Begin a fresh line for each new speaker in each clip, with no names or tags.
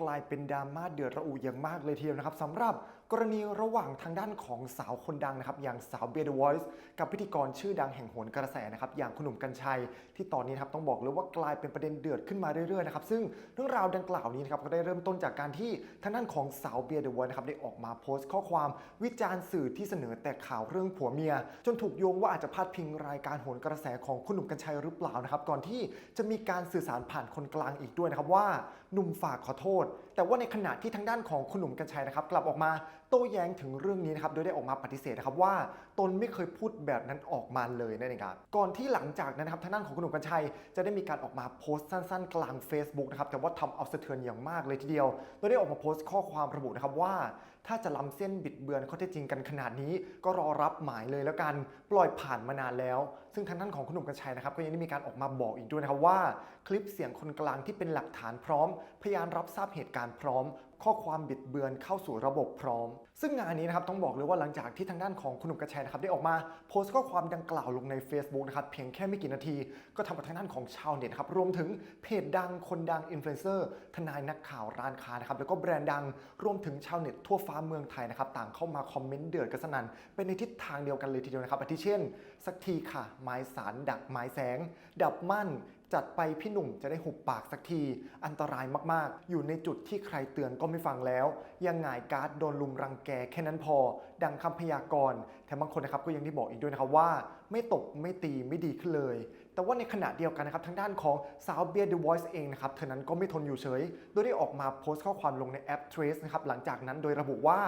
กลายเป็นดราม่าเดือดระอุอย่างมากเลยทีเดียวนะครับสำหรับ กรณีระหว่างทางด้านของสาวคนดังนะครับ อย่างสาวเบียร์เดอะวอยซ์กับพิธีกรชื่อดังแห่งโหนกระแสนะครับ อย่างคุณหนุ่มกัญชัย ที่ตอนนี้นะครับต้องบอกเลยว่ากลายเป็นประเด็นเดือดขึ้นมาเรื่อยๆนะครับซึ่งเรื่องราวดังกล่าวนี้นะครับก็ได้เริ่มต้นจากการที่ทางด้านของสาวเบียร์เดอะวอยซ์นะครับได้ออกมาโพสต์ข้อความวิจารณ์สื่อที่เสนอแต่ข่าวเรื่องผัวเมีย จนถูกโยงว่าอาจจะพาดพิงรายการโหนกระแสของคุณหนุ่มกัญชัยหรือเปล่านะครับก่อนที่จะมีการสื่อสารผ่านคนกลางอีกด้วยนะครับว่าหนุ่มฝากขอโทษ แต่ว่าในขณะที่ทางด้านของคุณหนุ่มกัญชัยนะครับกลับออกมา โต้แย้งถึงเรื่องนี้นะครับ โดยได้ออกมาปฏิเสธนะครับว่าตนไม่เคยพูดแบบนั้นออกมาเลยนั่นเองครับ ก่อนที่หลังจากนั้นนะครับทางด้านของคุณหนุ่มกัญชัย จะได้มีการออกมาโพสต์สั้น ๆ กลาง Facebook นะครับ แต่ว่าทำเอาสะเทือนอย่างมากเลยทีเดียว โดยได้ออกมาโพสต์ข้อความระบุนะครับว่า ถ้าจะล้ำเส้นบิดเบือนข้อเท็จจริงกันขนาดนี้ ก็รอรับหมายเลยแล้วกัน ปล่อยผ่านมานานแล้ว ซึ่งทางด้านของคุณหนุ่มกัญชัยนะครับ ก็ยังได้มีการออกมาบอกอีกด้วยนะครับว่า คลิปเสียงคนกลางที่เป็นหลักฐานพร้อม พยานรับทราบเหตุการณ์พร้อม ข้อความบิดเบือนเข้าสู่ระบบพร้อม ซึ่งงานนี้นะครับต้องบอกเลยว่าหลังจากที่ทางด้านของคุณหนุ่มกัญชัยนะครับได้ออกมาโพสต์ข้อความดังกล่าวลงใน Facebook นะครับเพียงแค่ไม่กี่นาที ก็ทำกับทางด้านของชาวเน็ตครับรวมถึงเพจดังคนดังอินฟลูเอนเซอร์ทนายนักข่าวร้านค้านะครับแล้วก็แบรนด์ดังรวมถึงชาวเน็ตทั่วฟ้าเมืองไทยนะครับต่างเข้ามาคอมเมนต์เดือดกันสนั่นเป็นในทิศทางเดียวกันเลยทีเดียวนะครับอาทิเช่น สักทีค่ะไม้สารดักไม้แสง ดับมั่น จัดไปพี่หนุ่มจะได้หุบปากสักที อันตรายมากๆ อยู่ในจุดที่ใครเตือนก็ไม่ฟังแล้ว ยังหงายการ์ดโดนลุมรังแกแค่นั้นพอ ดังคำพยากรณ์แถมบางคนนะครับก็ยังได้บอกอีกด้วยนะครับว่า ไม่ตบไม่ตีไม่ดีขึ้นเลย แต่ว่าในขณะเดียวกันนะครับทางด้านของสาวเบียร์ The Voice เองนะครับเธอนั้นก็ไม่ทนอยู่เฉย โดยได้ออกมาโพสต์ข้อความลงในแอป Trace นะครับหลังจากนั้นโดยระบุว่า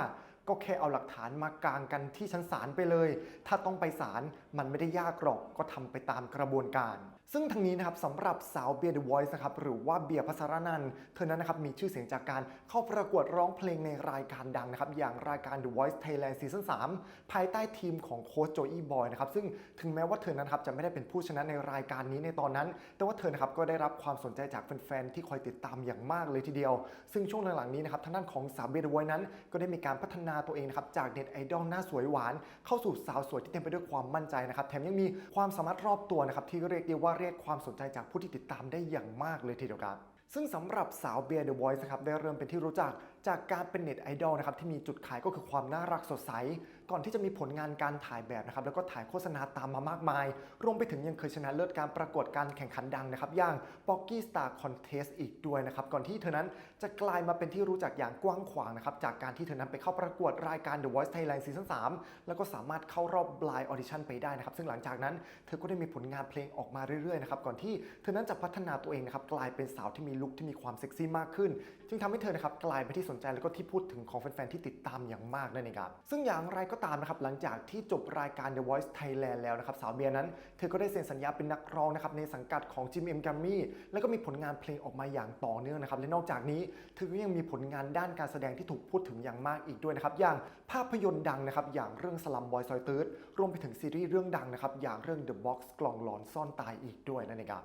ก็แค่เอาหลักฐานมากางกันที่ชั้นศาลไปเลย ถ้าต้องไปศาลมันไม่ได้ยากหรอกก็ทำไปตามกระบวนการ ซึ่งทั้งนี้นะครับสำหรับสาวเบียร์ The Voice นะครับหรือว่าเบียร์พัสรนันเธอนั้นนะครับมีชื่อเสียงจากการเข้าประกวดร้องเพลงในรายการดังนะครับอย่างรายการ The Voice Thailand Season 3 ภายใต้ทีมของโค้ชโจอี้บอยนะครับซึ่งถึงแม้ว่าเธอนั้นครับจะไม่ได้เป็นผู้ชนะในรายการนี้ในตอนนั้น แต่ว่าเธอนะครับก็ได้รับความสนใจจากแฟนๆที่คอยติดตามอย่างมากเลยทีเดียว ซึ่งช่วงหลังๆนี้นะครับทางด้านของสาวเบียร์ The Voice นั้น ก็ได้มีการพัฒนาตัวเองนะครับจากเน็ตไอดอลหน้าสวยหวาน เข้าสู่สาวสวยที่เต็มไปด้วยความมั่นใจนะครับแถมยังมีความสามารถรอบตัวนะครับที่เรียกได้ว่าเรียกความสนใจจากผู้ที่ติดตามได้อย่างมากเลยทีเดียวครับซึ่งสำหรับสาวเบียร์เดอะวอยซ์ครับได้เริ่มเป็นที่รู้จักจากการเป็นเน็ตไอดอลนะครับที่มีจุดขายก็คือความน่ารักสดใสก่อนที่จะมีผลงานการถ่ายแบบนะครับแล้วก็ถ่ายโฆษณาตามมามากมาย รวมไปถึงยังเคยชนะเลิศการประกวดการแข่งขันดังนะครับอย่าง p o c k y Star Contest อีกด้วยนะครับก่อนที่เธอนั้นจะกลายมาเป็นที่รู้จักอย่างกว้างขวางนะครับจากการที่เธอนั้นไปเข้าประกวดรายการ The Voice Thailand Season 3แล้วก็สามารถเข้ารอบ Blind Audition ไปได้นะครับซึ่งหลังจากนั้นเธอก็ได้มีผลงานเพลงออกมาเรื่อยๆนะครับก่อนที่เธอนั้นจะพัฒนาตัวเองนะครับกลายเป็นสาวที่มีลุคที่มีความเซ็กซี่มากขึ้น จึงทำให้เธอนะครับกลายเป็นที่สนใจแล้วก็ที่พูดถึงของแฟนๆที่ติดตามอย่างมากนั่นเองครับซึ่งอย่างไรก็ตามนะครับหลังจากที่จบรายการ The Voice Thailand แล้วนะครับสาวเบียร์นั้นเธอก็ได้เซ็นสัญญาเป็นนักร้องนะครับในสังกัดของ Jim M g r a m m y แล้วก็มีผลงานเพลงออกมาอย่างต่อเนื่องนะครับและนอกจากนี้เธอก็ยังมีผลงานด้านการแสดงที่ถูกพูดถึงอย่างมากอีกด้วยนะครับอย่างภาพยนตร์ดังนะครับอย่างเรื่องสลัมบอยซอยตืดรวมไปถึงซีรีส์เรื่องดังนะครับอย่างเรื่อง The Box กล่องหลอนซ่อนตายอีกด้วยนั่นเองครับ